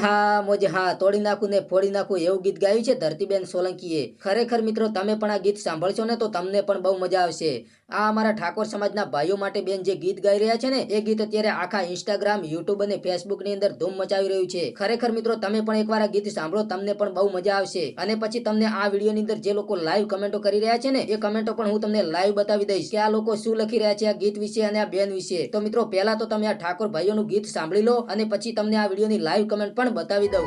હા, મોજે હા. તોડી નાખું ને ફોડી નાખું એવું ગીત ગાયું છે ધરતીબેન સોલંકીએ. ખરેખર મિત્રો, તમે પણ આ ગીત સાંભળશો ને તો તમને પણ બહુ મજા આવશે. આ અમારા ઠાકોર સમાજના ભાઈઓ માટે બેન જે ગીત ગાઈ રહ્યા છે ને, એ ગીત અત્યારે આખા ઇન્સ્ટાગ્રામ યુટ્યુબ અને ફેસબુકની અંદર ધૂમ મચાવી રહ્યું છે. ખરેખર મિત્રો, તમે પણ એકવાર આ ગીત સાંભળો, તમને પણ બહુ મજા આવશે. અને પછી તમને આ વીડિયો ની અંદર જે લોકો લાઈવ કમેન્ટો કરી રહ્યા છે ને, એ કમેન્ટો પણ હું તમને લાઈવ બતાવી દઈશ કે આ લોકો શું લખી રહ્યા છે આ ગીત વિશે અને આ બેન વિશે. તો મિત્રો, પહેલા તો તમે આ ઠાકોર ભાઈઓનું ગીત સાંભળી લો અને પછી તમને આ વિડીયોની લાઈવ કમેન્ટ પણ બતાવી દઉં.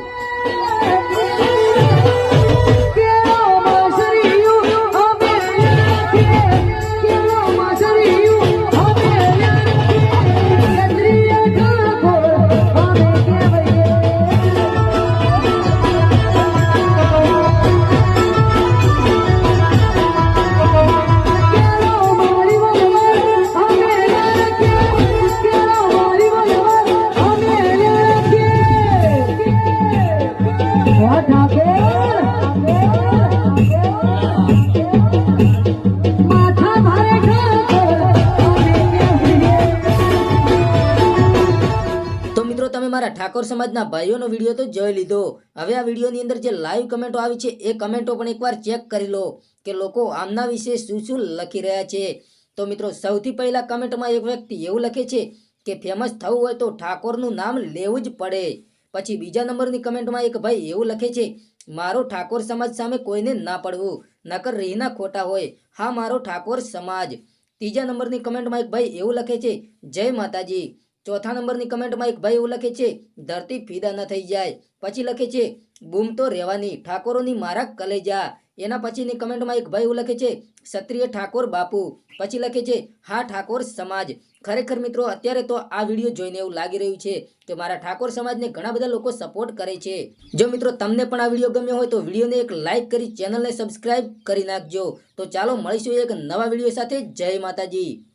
મિત્રો તમે મારા ઠાકોર સમાજના ભાઈઓનો વીડિયો તો જોઈ લીધો. હવે આ વિડીયોની અંદર જે લાઈવ કમેન્ટો આવી છે, એ કમેન્ટો પણ એકવાર ચેક કરી લો કે લોકો આમના વિશે શું શું લખી રહ્યા છે. તો મિત્રો, સૌથી પહેલાં કમેન્ટમાં એક વ્યક્તિ એવું લખે છે કે, ફેમસ થવું હોય તો ઠાકોરનું નામ લેવું જ પડે. પછી બીજા નંબરની કમેન્ટમાં એક ભાઈ એવું લખે છે, મારો ઠાકોર સમાજ સામે કોઈને ના પડવું, નકર રીના ખોટા હોય. હા, મારો ઠાકોર સમાજ. ત્રીજા નંબરની કમેન્ટમાં એક ભાઈ એવું લખે છે, જય માતાજી. ચોથા નંબરની કમેન્ટમાં એક ભાઈ એવું લખે છે, ધરતી ફિદા ન થઈ જાય. પછી લખે છે, બૂમ તો રહેવાની, ઠાકોરોની મારા કલેજા. એના પછીની કમેન્ટમાં એક ભાઈ એવું લખે છે, ક્ષત્રિય ઠાકોર બાપુ. પછી લખે છે, હા, ઠાકોર સમાજ. ખરેખર મિત્રો, અત્યારે તો આ વીડિયો જોઈને એવું લાગી રહ્યું છે કે મારા ઠાકોર સમાજને ઘણા બધા લોકો સપોર્ટ કરે છે. જો મિત્રો તમને પણ આ વીડિયો ગમ્યો હોય તો વિડીયોને એક લાઇક કરી, ચેનલને સબસ્ક્રાઇબ કરી નાખજો. તો ચાલો મળીશું એક નવા વીડિયો સાથે. જય માતાજી.